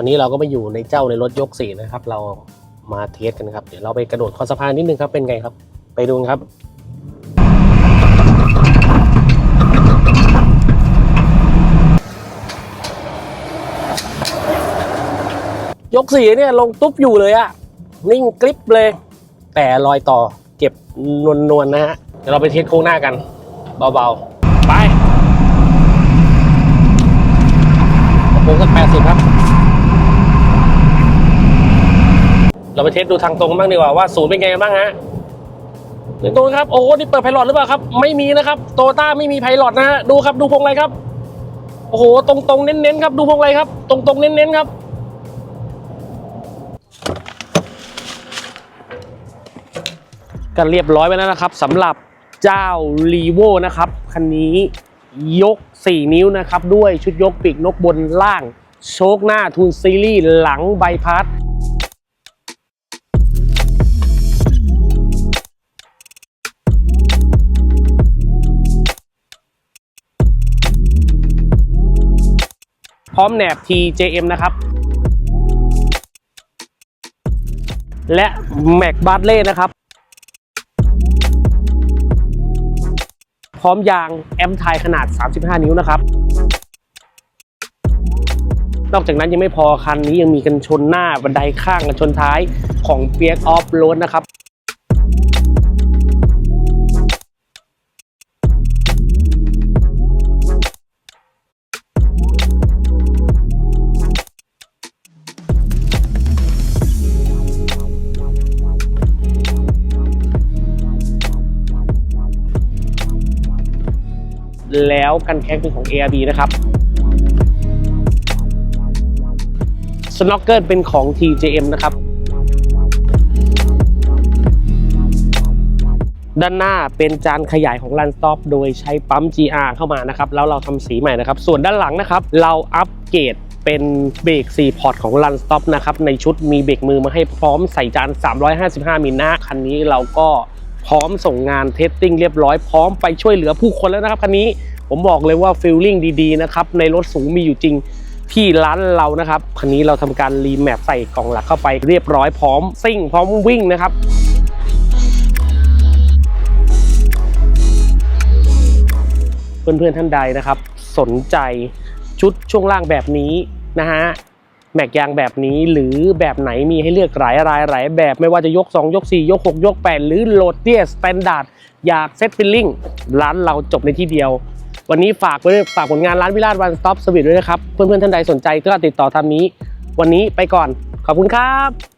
อนนี้เราก็มาอยู่ในเจ้าในรถยกสี่นะครับ เรามาเทสกันครับ เดี๋ยวเราไปกระโดดคอสะพานนิดนึงครับเป็นไงครับ ไปดูครับยกสี่เนี่ยลงตุ๊บอยู่เลยอะนิ่งกริปเลย แต่รอยต่อเก็บนวลๆนะฮะ เดี๋ยวเราไปเทสโค้งหน้ากัน เบาๆ ไปโค้งสักแปดสิบครับ เราไปเทสดูทางตรงบ้างดีกว่าว่าศูนย์เป็นไงบ้างฮะหนึ่งตรงครับโอ้โหนี่เปิดไพลอตหรือเปล่าครับ ไม่มีนะครับโตต้าไม่มีไพลอตนะฮะดูครับดูพวงไรครับโอ้โหตรงๆเน้นๆครับดูพวงไรครับ ตรงๆเน้นๆครับก็เรียบร้อยไปแล้วนะครับสำหรับเจ้า r ีโวนะครับคันนี้ยก 4 นิ้วนะครับ ด้วยชุดยกปีกนกบนล่าง โชคหน้าทูนซีรีส์หลังใบพัด ร้อมแหนบ TJM นะครับ และแม็กบาร์เล่นะครับ พร้อมยางแอมไทยขนาด 35 นิ้วนะครับ นอกจากนั้นยังไม่พอคันนี้ยังมีกันชนหน้าบันไดข้างกันชนท้ายของเปียกออฟโรดนะครับ แล้วกันแข้งเป็นของ ARB นะครับสโน k เกิลเป็นของ TJM นะครับ ด้านหน้าเป็นจานขยายของ Run Stop โดยใช้ปั๊ม GR เข้ามานะครับ แล้วเราทำสีใหม่นะครับ ส่วนด้านหลังนะครับ เราอัปเกรดเป็นเบรก4พอร์ตของ Run Stop นะครับ ในชุดมีเบรกมือมาให้พร้อมใส่จาน 355มิลนะคันนี้เราก็ พร้อมส่งงานเทสติ้งเรียบร้อยพร้อมไปช่วยเหลือผู้คนแล้วนะครับคันนี้ผมบอกเลยว่าฟีลลิ่งดีๆนะครับในรถสูงมีอยู่จริงที่ร้านเรานะครับคันนี้เราทำการรีแมปใส่กล่องหลักเข้าไปเรียบร้อยพร้อมซิ่งพร้อมวิ่งนะครับเพื่อนๆท่านใดนะครับ สนใจชุดช่วงล่างแบบนี้นะฮะ แม็กยางแบบนี้หรือแบบไหนมีให้เลือกหลายรายหลายแบบไม่ว่าจะยก 2 ยก 4 ยก 6 ยก 8 หรือโหลดเตี้ยสแตนดาร์ดอยากเซ็ตฟิลลิ่งร้านเราจบในที่เดียว วันนี้ฝากไว้ฝากผลงานร้านวิราศวันสต็อปสวิตด้วยนะครับ เพื่อนๆท่านใดสนใจก็ติดต่อทางนี้ วันนี้ไปก่อนขอบคุณครับ